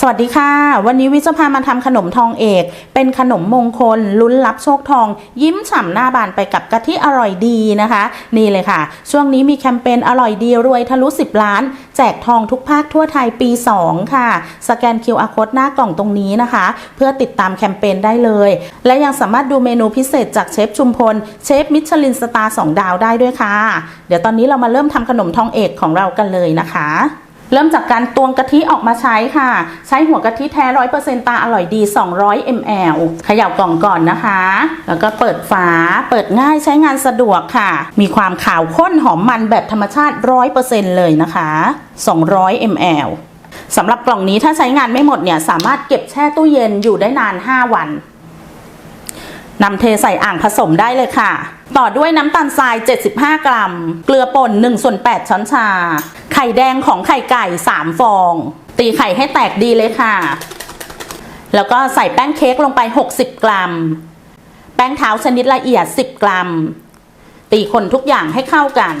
สวัสดีค่ะ วันนี้วิจะพามาทำขนมทองเอก เป็นขนมมงคลลุ้นรับโชคทอง ยิ้มฉ่ำหน้าบานไปกับกะทิอร่อยดีนะคะ นี่เลยค่ะ ช่วงนี้มีแคมเปญอร่อยดีรวยทะลุ 10 ล้าน แจกทองทุกภาคทั่วไทยปี 2 ค่ะ สแกน QR Code หน้ากล่องตรงนี้นะคะ เพื่อติดตามแคมเปญได้เลย และยังสามารถดูเมนูพิเศษจากเชฟชุมพล เชฟมิชลินสตาร์2ดาวได้ด้วยค่ะ เดี๋ยวตอนนี้เรามาเริ่มทำขนมทองเอกของเรากันเลยนะคะ เริ่มจากการตวงกะทิออกมาใช้ค่ะ ใช้หัวกะทิแท้ร้อยเปอร์เซ็นตาอร่อยดี 200 ml เขย่ากล่องก่อนนะคะ แล้วก็เปิดฝาเปิดง่ายใช้งานสะดวกค่ะ มีความขาวข้นหอมมันแบบธรรมชาติ100%เลยนะคะ 200 ml สำหรับกล่องนี้ถ้าใช้งานไม่หมดเนี่ยสามารถเก็บแช่ตู้เย็นอยู่ได้นาน 5 วัน นำเทใส่อ่างผสมได้เลยค่ะ ต่อด้วยน้ำตาลทราย 75 กรัม เกลือป่น1ส่วน8ช้อนชา ไข่แดงของไข่ไก่ 3 ฟอง ตีไข่ให้แตกดีเลยค่ะ แล้วก็ใส่แป้งเค้กลงไป 60 กรัม แป้งเท้าชนิดละเอียด 10 กรัม ตีคนทุกอย่างให้เข้ากัน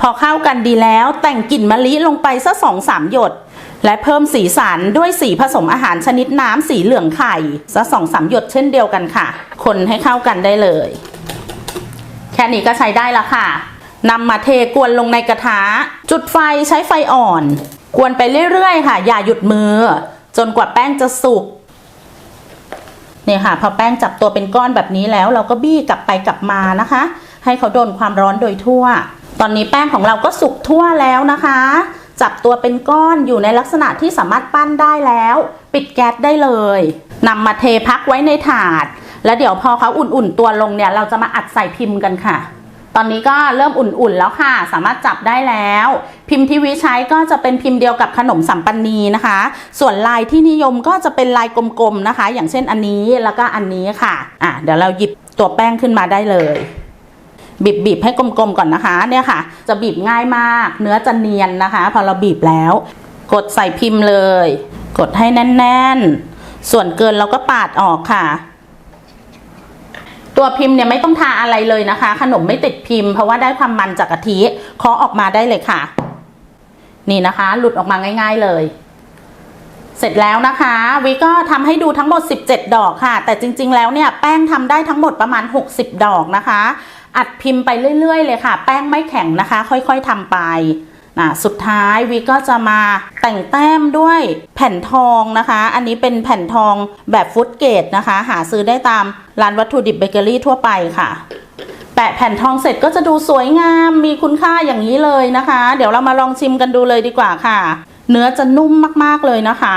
พอเข้ากันดีแล้วแต่งกลิ่นมะลิลงไปสักสองสามหยด และเพิ่มสีสันด้วยสีผสมอาหารชนิดน้ำสีเหลืองไข่สักสองสามหยดเช่นเดียวกันค่ะ คนให้เข้ากันได้เลย แค่นี้ก็ใช้ได้ละค่ะนำมาเทกวนลงในกระทะ จุดไฟใช้ไฟอ่อน กวนไปเรื่อยๆ ค่ะ อย่าหยุดมือ จนกว่าแป้งจะสุกเนี่ยค่ะ พอแป้งจับตัวเป็นก้อนแบบนี้แล้ว เราก็บี้กลับไปกลับมานะคะ ให้เขาโดนความร้อนโดยทั่ว ตอนนี้แป้งของเราก็สุกทั่วแล้วนะคะ จับตัวเป็นก้อนอยู่ในลักษณะที่สามารถปั้นได้แล้ว ปิดแก๊สได้เลยนำมาเทพักไว้ในถาด แล้วเดี๋ยวพอเขาอุ่นๆตัวลงเนี่ยเราจะมาอัดใส่พิมพ์กันค่ะ ตอนนี้ก็เริ่มอุ่นๆแล้วค่ะ สามารถจับได้แล้ว พิมพ์ที่วิใช้ก็จะเป็นพิมพ์เดียวกับขนมสัมปันนีนะคะ ส่วนลายที่นิยมก็จะเป็นลายกลมๆนะคะ อย่างเช่นอันนี้แล้วก็อันนี้ค่ะอะเดี๋ยวเราหยิบตัวแป้งขึ้นมาได้เลย บีบบีบให้กลมๆก่อนนะคะเนี่ยค่ะ จะบีบง่ายมาก เนื้อจะเนียนนะคะ พอเราบีบแล้ว กดใส่พิมพ์เลย กดให้แน่นๆ ส่วนเกินเราก็ปาดออกค่ะ ตัวพิมพ์เนี่ยไม่ต้องทาอะไรเลยนะคะ ขนมไม่ติดพิมพ์ เพราะว่าได้ความมันจากกะทิเคาะออกมาได้เลยค่ะ นี่นะคะ หลุดออกมาง่าย ๆเลยเสร็จแล้วนะคะวิก็ทำให้ดูทั้งหมด 17 ดอกค่ะ แต่จริง ๆ แล้วเนี่ยแป้งทำได้ทั้งหมดประมาณ 60 ดอกนะคะ อัดพิมพ์ไปเรื่อย ๆ เลยค่ะ แป้งไม่แข็งนะคะ ค่อยๆทำไปนะสุดท้ายวิก็จะมาแต่งแต้มด้วยแผ่นทองนะคะ อันนี้เป็นแผ่นทองแบบฟุตเกตนะคะ หาซื้อได้ตามร้านวัตถุดิบเบเกอรี่ทั่วไปค่ะ แปะแผ่นทองเสร็จก็จะดูสวยงามมีคุณค่าอย่างนี้เลยนะคะ เดี๋ยวเรามาลองชิมกันดูเลยดีกว่าค่ะ เนื้อจะนุ่มมากๆเลยนะคะ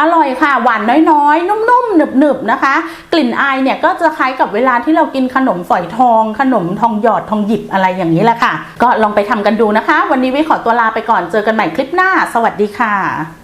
อร่อยค่ะ หวานน้อยๆ นุ่มๆหนึบๆนะคะ กลิ่นอายเนี่ยก็จะคล้ายกับเวลาที่เรากินขนมฝอยทอง ขนมทองหยอดทองหยิบอะไรอย่างนี้แหละค่ะ ก็ลองไปทำกันดูนะคะ วันนี้วิขอตัวลาไปก่อนเจอกันใหม่คลิปหน้า สวัสดีค่ะ